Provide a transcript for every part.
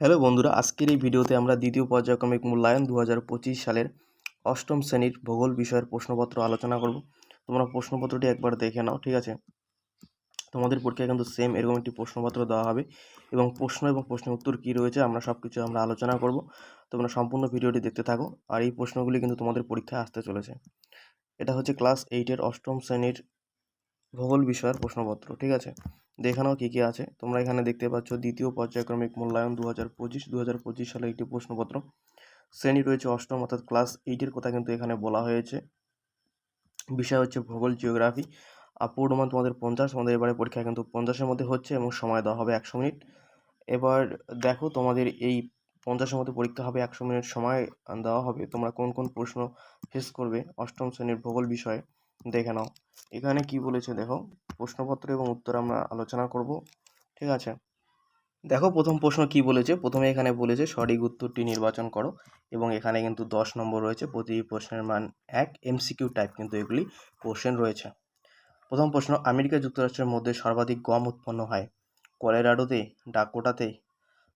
Hello বন্ধুরা, আজকের এই ভিডিওতে আমরা দ্বিতীয় পর্যায়ক্রমিক মূল্যায়ন দু হাজার পঁচিশ সালের অষ্টম শ্রেণির ভূগোল বিষয়ের প্রশ্নপত্র আলোচনা করব। তোমরা প্রশ্নপত্রটি একবার দেখে নাও, ঠিক আছে? তোমাদের পরীক্ষায় কিন্তু সেম এরকম একটি প্রশ্নপত্র দেওয়া হবে এবং প্রশ্ন এবং প্রশ্নের উত্তর কী রয়েছে আমরা সব কিছু আমরা আলোচনা করব। তোমরা সম্পূর্ণ ভিডিওটি দেখতে থাকো আর এই প্রশ্নগুলি কিন্তু তোমাদের পরীক্ষায় আসতে চলেছে। এটা হচ্ছে ক্লাস এইটের অষ্টম শ্রেণির ভূগোল বিষয়ের প্রশ্নপত্র, ঠিক আছে? দেখানো কী কী আছে? তোমরা এখানে দেখতে পাচ্ছ দ্বিতীয় পর্যায়ক্রমিক মূল্যায়ন দু হাজার পঁচিশ দু হাজার পঁচিশ সালে একটি প্রশ্নপত্র। শ্রেণি রয়েছে অষ্টম, অর্থাৎ ক্লাস এইটের কথা কিন্তু এখানে বলা হয়েছে। বিষয় হচ্ছে ভূগোল জিওগ্রাফি আর পূর্ণমান তোমাদের পঞ্চাশ, তোমাদের এবারে পরীক্ষা কিন্তু পঞ্চাশের মধ্যে হচ্ছে এবং সময় দেওয়া হবে একশো মিনিট। এবার দেখো তোমাদের এই পঞ্চাশের মধ্যে পরীক্ষা হবে একশো মিনিট সময় দেওয়া হবে। তোমরা কোন কোন প্রশ্ন ফেস করবে অষ্টম শ্রেণির ভূগোল বিষয়ে? দেখে নাও। এখানে কি বলেছে দেখো? প্রশ্নপত্র এবং উত্তর আমরা আলোচনা করব। ঠিক আছে? দেখো, প্রথম প্রশ্ন কি বলেছে? প্রথমে এখানে বলেছে, সঠিক উত্তরটি নির্বাচন করো এবং এখানে কিন্তু দশ নম্বর রয়েছে প্রতি প্রশ্নের মান এক, এমসিকিউ টাইপ কিন্তু এগুলি কোশ্চেন রয়েছে। প্রথম প্রশ্ন, আমেরিকা যুক্তরাষ্ট্রের মধ্যে সর্বাধিক গম উৎপন্ন হয় কলেরাডোতে, ডাকোটাতে,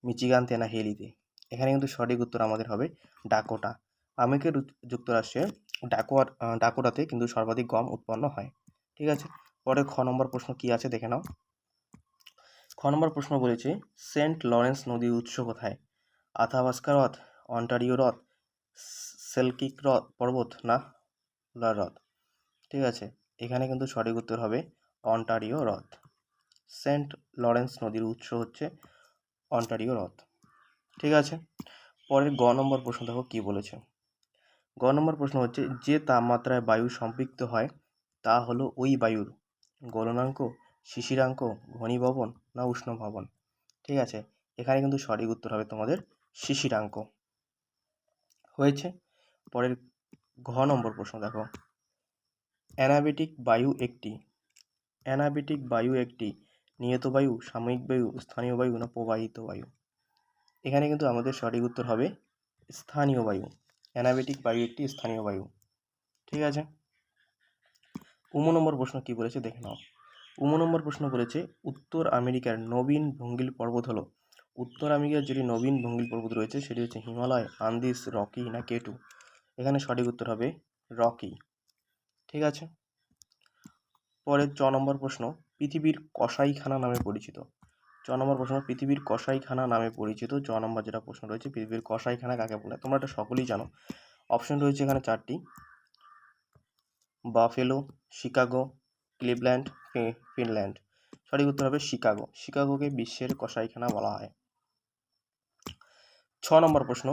মিচিগানতে না হেলিতে? এখানে কিন্তু সঠিক উত্তর আমাদের হবে ডাকোটা। আমেরিকা যুক্তরাষ্ট্রে ডাকোয়া ডাকোটাতে কিন্তু সর্বাধিক গম উৎপন্ন হয়। ঠিক আছে? পরে খ নম্বর প্রশ্ন কি আছে দেখে নাও। খ নম্বর প্রশ্ন বলেছে, সেন্ট লরেন্স নদীর উৎস কোথায়? আথাবাস্কা হ্রদ, অন্টারিও হ্রদ, সেলকিক হ্রদ, পর্বত না হ্রদ? ঠিক আছে? এখানে কিন্তু সঠিক উত্তর হবে অন্টারিও হ্রদ। সেন্ট লরেন্স নদীর উৎস হচ্ছে অন্টারিও হ্রদ। ঠিক আছে? পরের গ নম্বর প্রশ্ন দেখো কী বলেছে। গ নম্বর প্রশ্ন হচ্ছে, যে তাপমাত্রায় বায়ু সম্পৃক্ত হয়, তা হলো ওই বায়ুর গলনাঙ্ক, শিশিরাঙ্ক, ঘনীভবন না উষ্ণ ভবন ঠিক আছে? এখানে কিন্তু সঠিক উত্তর হবে তোমাদের শিশিরাঙ্ক। হয়েছে? পরের ঘ নম্বর প্রশ্ন দেখো। অ্যানাবেটিক বায়ু একটি। অ্যানাবেটিক বায়ু একটি নিয়ত বায়ু, সাময়িক বায়ু, স্থানীয় বায়ু না প্রবাহিত বায়ু। এখানে কিন্তু আমাদের সঠিক উত্তর হবে স্থানীয় বায়ু। অ্যানাবেটিক বায়ু একটি স্থানীয় বায়ু। ঠিক আছে? উম নম্বর প্রশ্ন কি বলেছে দেখে নাও। উম নম্বর প্রশ্ন বলেছে, উত্তর আমেরিকার নবীন ভঙ্গিল পর্বত হলো। উত্তর আমেরিকার যেটি নবীন ভঙ্গিল পর্বত রয়েছে, সেটি হচ্ছে হিমালয়, আন্দিস, রকি না কেটু। এখানে সঠিক উত্তর হবে রকি। ঠিক আছে? পরের চ নম্বর প্রশ্ন, পৃথিবীর কসাইখানা নামে পরিচিত। চ নম্বর প্রশ্ন, পৃথিবীর কসাইখানা নামে পরিচিত। চ নম্বর যেটা প্রশ্ন রয়েছে, পৃথিবীর কসাইখানা কাকে বলে? তোমরা এটা সকলেই জানো। অপশন রয়েছে এখানে চারটি। বাফেলো শিকাগো ক্লিভল্যান্ড ফিনল্যান্ড সঠিক উত্তর হবে শিকাগো শিকাগোকে বিশ্বের কসাইখানা বলা হয়। ছ নম্বর প্রশ্ন,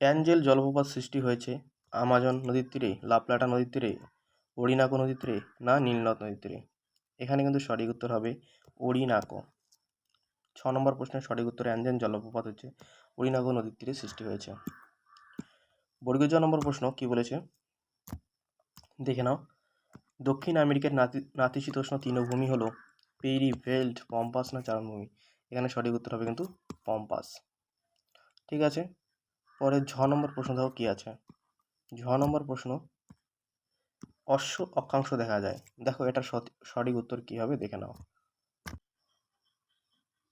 অ্যাঞ্জেল জলপ্রপাত সৃষ্টি হয়েছে আমাজন নদীর তীরে, লাপলাটা নদীর তীরে অরিনাকো নদীর তীরে, না নীলনদ নদীর তীরে? এখানে কিন্তু সঠিক উত্তর হবে অরিনাকো ছ নম্বর প্রশ্নের সঠিক উত্তর অ্যাঞ্জেল জলপ্রপাত হচ্ছে অরিনাকো নদীর তীরে সৃষ্টি হয়েছে। বর্গীয় জ নম্বর প্রশ্ন কি বলেছে? দেখে নাও। দক্ষিণ আমেরিকার নাতি নাতিশীতোষ্ণ তৃণভূমি হলো পেরি ভেল্ট, পম্পাস না চারণভূমি? এখানে সঠিক উত্তর হবে কিন্তু পম্পাস। ঠিক আছে? পরে ঝ নম্বর প্রশ্ন দেখো কী আছে? ঝ নম্বর প্রশ্ন অশ্ব অক্ষাংশ দেখা যায়। দেখো এটার সঠিক উত্তর কী হবে দেখে নাও।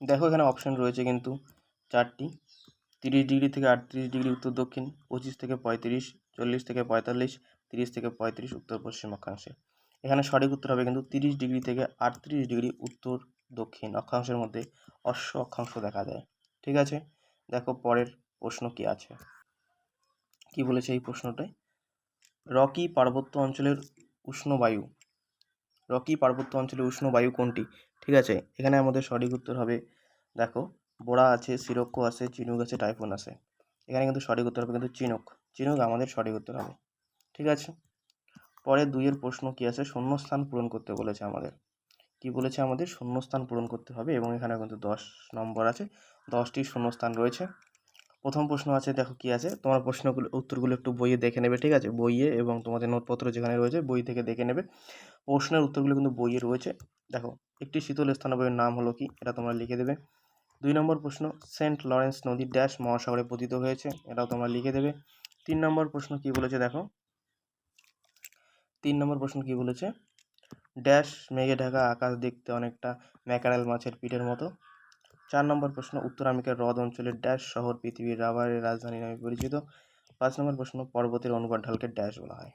দেখো এখানে অপশন রয়েছে কিন্তু চারটি। তিরিশ ডিগ্রি থেকে আটত্রিশ ডিগ্রি উত্তর দক্ষিণ, পঁচিশ থেকে পঁয়ত্রিশ, চল্লিশ থেকে পঁয়তাল্লিশ, তিরিশ থেকে পঁয়ত্রিশ উত্তর পশ্চিম অক্ষাংশে। এখানে সঠিক উত্তর হবে কিন্তু তিরিশ ডিগ্রি থেকে আটত্রিশ ডিগ্রি উত্তর দক্ষিণ অক্ষাংশের মধ্যে অশ্ব অক্ষাংশ দেখা যায়। ঠিক আছে? দেখো পরের প্রশ্ন কি আছে? কি বলেছে এই প্রশ্নটায়? রকি পার্বত্য অঞ্চলের উষ্ণ বায়ু। রকি পার্বত্য অঞ্চলের উষ্ণ বায়ু কোনটি? ঠিক আছে, এখানে আমাদের সঠিক উত্তর হবে, দেখো, বোড়া আছে সিরক্ষ আছে, চিনুক আছে, টাইফুন আছে। এখানে কিন্তু সঠিক উত্তর হবে কিন্তু চিনুক। চিনুক আমাদের সঠিক উত্তর হবে। ঠিক আছে পরে দুইয়ের প্রশ্ন কী আছে? শূন্যস্থান পূরণ করতে বলেছে আমাদের। কি বলেছে আমাদের? শূন্যস্থান পূরণ করতে হবে এবং এখানে কিন্তু দশ নম্বর আছে, দশটি শূন্যস্থান রয়েছে। প্রথম প্রশ্ন আছে, দেখো কি আছে। তোমার প্রশ্নগুলো, উত্তরগুলো একটু বইয়ে দেখে নেবে, ঠিক আছে? বইয়ে এবং তোমাদের নোটপত্র যেখানে রয়েছে, বই থেকে দেখে নেবে। প্রশ্নের উত্তরগুলো কিন্তু বইয়ে রয়েছে। দেখো, একটি শীতল স্থানবয়ের নাম হলো কি? এটা তোমরা লিখে দেবে। দুই নম্বর প্রশ্ন, সেন্ট লরেন্স নদী ড্যাশ মহাসাগরে পতিত হয়েছে, এটাও তোমরা লিখে দেবে। তিন নম্বর প্রশ্ন কি বলেছে, দেখো? তিন নম্বর প্রশ্ন কি বলেছে? ড্যাশ, মেঘে ঢাকা আকাশ দেখতে অনেকটা ম্যাকারেল মাছের পিঠের মতো। চার নম্বর প্রশ্ন, উত্তর আমেরিকার হ্রদ অঞ্চলের ড্যাশ শহর পৃথিবীর রাবারের রাজধানী নামে পরিচিত। পাঁচ নম্বর প্রশ্ন, পর্বতের অনুপাত ঢালকে ড্যাশ বলা হয়।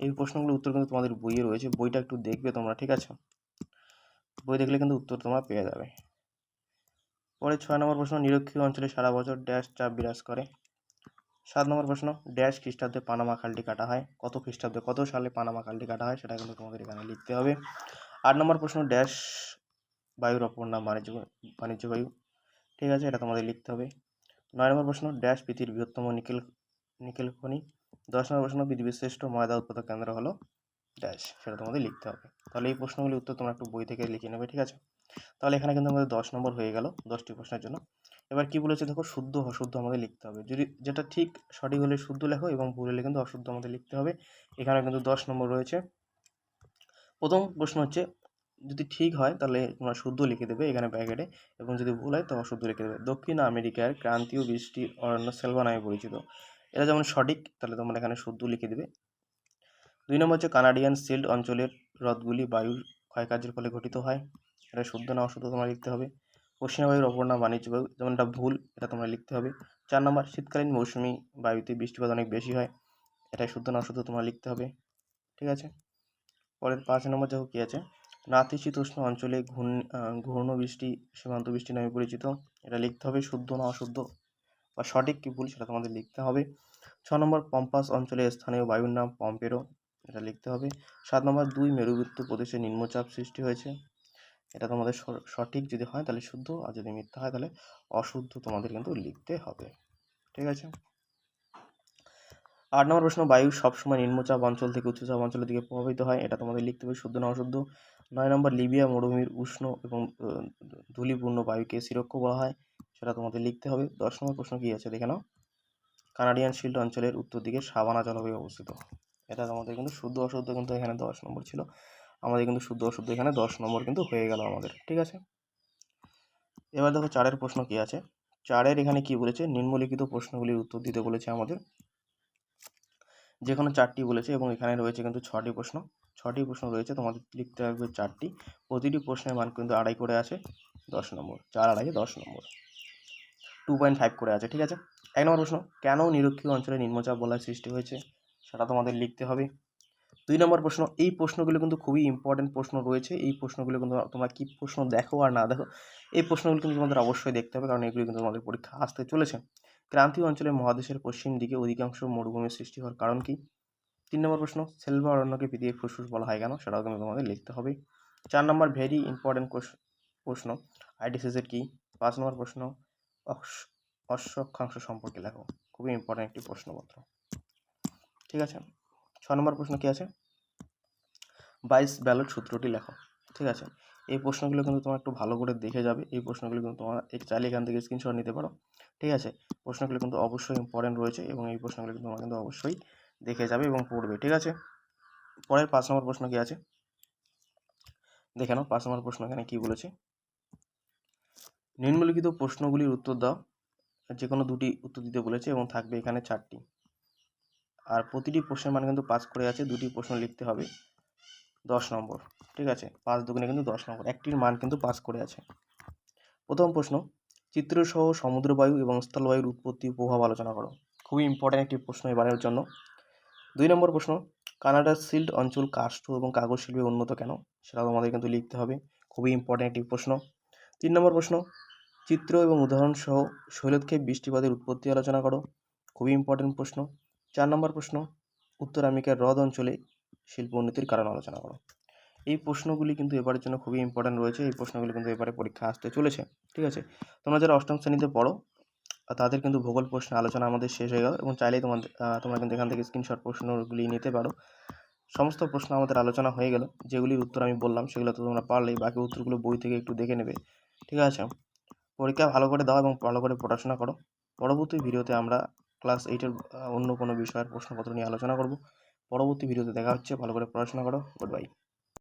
এই প্রশ্নগুলোর উত্তর কিন্তু তোমাদের বইয়ে রয়েছে, বইটা একটু দেখবে তোমরা, ঠিক আছে? বই দেখলে কিন্তু উত্তর তোমরা পেয়ে যাবে। পরে ছয় নম্বর প্রশ্ন, নিরক্ষীয় অঞ্চলে সারা বছর ড্যাশ চাপ বিরাজ করে। সাত নম্বর প্রশ্ন ড্যাশ খ্রিস্টাব্দে পানামা খালটি কাটা হয়। কত খ্রিস্টাব্দে, কত সালে পানামা খালটি কাটা হয়, সেটা কিন্তু তোমাদের এখানে লিখতে হবে। আট নম্বর প্রশ্ন ড্যাশ বায়ুর অপর নাম বাণিজ্য বাণিজ্য বায়ু। ঠিক আছে, এটা তোমাদের লিখতে হবে। নয় নম্বর প্রশ্ন, ড্যাশ পৃথিবীর বৃহত্তম নিকেল নিকেল খনি। দশ নম্বর প্রশ্ন, পৃথিবীর শ্রেষ্ঠ ময়দা উৎপাদক কেন্দ্র হলো ড্যাশ, সেটা তোমাদের লিখতে হবে। তাহলে এই প্রশ্নগুলির উত্তর তোমরা একটু বই থেকে লিখে নেবে, ঠিক আছে? তাহলে এখানে কিন্তু আমাদের দশ নম্বর হয়ে গেল দশটি প্রশ্নের জন্য। এবার কি বলেছে? দেখো, শুদ্ধ অশুদ্ধ আমাদের লিখতে হবে। যদি যেটা ঠিক সঠিক হলে শুদ্ধ লেখো এবং ভুল হলে কিন্তু অশুদ্ধ আমাদের লিখতে হবে। এখানে কিন্তু দশ নম্বর রয়েছে। প্রথম প্রশ্ন হচ্ছে যদি ঠিক হয়, তাহলে তোমরা শুদ্ধ লিখে দেবে এখানে ব্র্যাকেটে এবং যদি ভুল হয় তো শুদ্ধ লিখে দেবে। দক্ষিণ আমেরিকার ক্রান্তীয় বৃষ্টি অরণ্য সেলভা নামে পরিচিত। এটা যেমন সঠিক, তাহলে তোমরা এখানে শুদ্ধ লিখে দেবে। দুই নম্বর হচ্ছে কানাডিয়ান সিল্ড অঞ্চলের হ্রদগুলি বায়ুর ক্ষয়কার্যের ফলে গঠিত হয়। এটা শুদ্ধ না অশুদ্ধ তোমরা লিখতে হবে। পশ্চিমা বায়ুর অপর নাম বাণিজ্য বায়ু, যেমন এটা ভুল, এটা তোমরা লিখতে হবে। চার নম্বর, শীতকালীন মৌসুমি বায়ুতে বৃষ্টিপাত অনেক বেশি হয়। এটা শুদ্ধ না অশুদ্ধ তোমরা লিখতে হবে। ঠিক আছে? পরের পাঁচ নম্বর দেখো কী আছে? নাতিশীতোষ্ণ অঞ্চলে ঘূর্ণ ঘূর্ণ বৃষ্টি সীমান্ত বৃষ্টি নামে পরিচিত। এটা লিখতে হবে শুদ্ধ না অশুদ্ধ। বা সঠিক কি ভুল সেটা তোমাদের লিখতে হবে। ছ নম্বর, পম্পাস অঞ্চলে স্থানীয় বায়ুর নাম পম্পেরো। এটা লিখতে হবে। সাত নম্বর, দুই মেরুবৃত্ত প্রদেশে নিম্নচাপ সৃষ্টি হয়েছে। এটা তোমাদের সঠিক যদি হয় তাহলে শুদ্ধ, আর যদি মিথ্যা হয় তাহলে অশুদ্ধ তোমাদের কিন্তু লিখতে হবে। ঠিক আছে? আট নম্বর প্রশ্ন, বায়ু সবসময় নিম্নচাপ অঞ্চল থেকে উচ্চচাপ অঞ্চলের দিকে প্রভাবিত হয়, এটা তোমাদের লিখতে হবে, শুদ্ধ না অশুদ্ধ? নয় নম্বর, লিবিয়া, মরুভূমির উষ্ণ এবং ধূলিপূর্ণ বায়ুকে সিরক্ষ বলা হয়, সেটা তোমাদের লিখতে হবে। দশ নম্বর প্রশ্ন কী আছে, দেখে নাও। কানাডিয়ান শিল্ড অঞ্চলের উত্তর দিকে সাবানা জলবায়ু অবস্থিত। এটা আমাদের কিন্তু শুদ্ধ অশুদ্ধ কিন্তু এখানে দশ নম্বর ছিল। আমাদের কিন্তু শুদ্ধ অশুদ্ধ এখানে দশ নম্বর কিন্তু হয়ে গেল আমাদের, ঠিক আছে? এবার দেখো, চারের প্রশ্ন কী আছে? চারের এখানে কি বলেছে? নিম্নলিখিত প্রশ্নগুলির উত্তর দিতে বলেছে আমাদের যে কোনো চারটি বলেছে এবং এখানে রয়েছে কিন্তু ছটি প্রশ্ন। ছটি প্রশ্ন রয়েছে, তোমাদের লিখতে হবে চারটি। প্রতিটি প্রশ্নের মান কিন্তু আড়াই করে আছে দশ নম্বর। চার আড়াই দশ নম্বর। টু পয়েন্ট ফাইভ করে আছে, ঠিক আছে? এক নম্বর প্রশ্ন, কেন নিরক্ষীয় অঞ্চলে নিম্নচাপ বলার সৃষ্টি হয়েছে? সেটা তোমাদের লিখতে হবে। দুই নম্বর প্রশ্ন, এই প্রশ্নগুলো কিন্তু খুবই ইম্পর্টেন্ট প্রশ্ন রয়েছে। এই প্রশ্নগুলো কিন্তু তোমরা কী প্রশ্ন দেখো আর না দেখো, এই প্রশ্নগুলো কিন্তু তোমাদের অবশ্যই দেখতে হবে, কারণ এগুলো কিন্তু তোমাদের পরীক্ষা আসতে চলেছে। ক্রান্তীয় অঞ্চলে মহাদেশের পশ্চিম দিকে অধিকাংশ মরুভূমির সৃষ্টি হওয়ার কারণ কি? তিন নম্বর প্রশ্ন, সেলভা অরণ্যকে পৃথিবীর ফুসফুস বলা হয় কেন? সেটাও কিন্তু তোমাদের লিখতে হবে। চার নম্বর ভেরি ইম্পর্টেন্ট প্রশ্ন আইডিসিসের কি? পাঁচ নম্বর প্রশ্ন অশ্বক্ষাংশ সম্পর্কে লেখো। খুবই ইম্পর্টেন্ট একটি প্রশ্নপত্র। ঠিক আছে? ছ নম্বর প্রশ্ন কী আছে? বাইশ ব্যালট সূত্রটি লেখো। ঠিক আছে? এই প্রশ্নগুলো কিন্তু তোমার একটু ভালো করে দেখে যাবে। এই প্রশ্নগুলো কিন্তু তোমার চাইলে এখান থেকে স্ক্রিনশট নিতে পারো। ঠিক আছে? প্রশ্নগুলো কিন্তু অবশ্যই ইম্পর্টেন্ট রয়েছে এবং এই প্রশ্নগুলো কিন্তু তোমার কিন্তু অবশ্যই দেখে যাবে এবং পড়বে, ঠিক আছে? পরের পাঁচ নম্বর প্রশ্ন কী আছে? দেখে নাও, পাঁচ নম্বর প্রশ্ন এখানে কী বলেছে? নিম্নলিখিত প্রশ্নগুলির উত্তর দাও যে কোনো দুটি উত্তর দিতে বলেছে এবং থাকবে এখানে চারটি। আর প্রতিটি প্রশ্নের মান কিন্তু পাস করে আছে, দুটি প্রশ্ন লিখতে হবে। দশ নম্বর, ঠিক আছে? পাঁচ দুগুণে কিন্তু দশ নম্বর, একটির মান কিন্তু পাস করে আছে। প্রথম প্রশ্ন চিত্রসহ সমুদ্রবায়ু এবং স্থলবায়ুর উৎপত্তি প্রভাব আলোচনা করো। খুবই ইম্পর্ট্যান্ট একটি প্রশ্ন এবারের জন্য। দুই নম্বর প্রশ্ন, কানাডার সিল্ড অঞ্চল কাষ্ঠ এবং কাগজ শিল্পে উন্নত কেন? সেটাও তোমাদের কিন্তু লিখতে হবে। খুবই ইম্পর্ট্যান্ট একটি প্রশ্ন। তিন নম্বর প্রশ্ন, চিত্র এবং উদাহরণসহ শৈলক্ষেপ বৃষ্টিপাতের উৎপত্তি আলোচনা করো। খুবই ইম্পর্ট্যান্ট প্রশ্ন। চার নম্বর প্রশ্ন, উত্তর আমেরিকার হ্রদ অঞ্চলে শিল্প উন্নতির কারণ আলোচনা করো। এই প্রশ্নগুলি কিন্তু এবারের জন্য খুবই ইম্পর্ট্যান্ট রয়েছে। এই প্রশ্নগুলি কিন্তু এবারে পরীক্ষা আসতে চলেছে। ঠিক আছে? তোমরা যারা অষ্টম শ্রেণীতে পড়ো তাদের কিন্তু ভূগোল প্রশ্ন আলোচনা আমাদের শেষ হয়ে গেল এবং চাইলেই তোমাদের তোমরা কিন্তু এখান থেকে স্ক্রিনশট প্রশ্নগুলি নিতে পারো। সমস্ত প্রশ্ন আমাদের আলোচনা হয়ে গেল, যেগুলির উত্তর আমি বললাম সেগুলো তো তোমরা পারলেই, বাকি উত্তরগুলো বই থেকে একটু দেখে নেবে। ঠিক আছে? পরীক্ষা ভালো করে দাও এবং ভালো করে পড়াশোনা করো। পরবর্তী ভিডিওতে আমরা ক্লাস এইটের অন্য কোনো বিষয়ের প্রশ্নপত্র নিয়ে আলোচনা করব। পরবর্তী ভিডিওতে দেখা হচ্ছে, ভালো করে পড়াশোনা করো। Good bye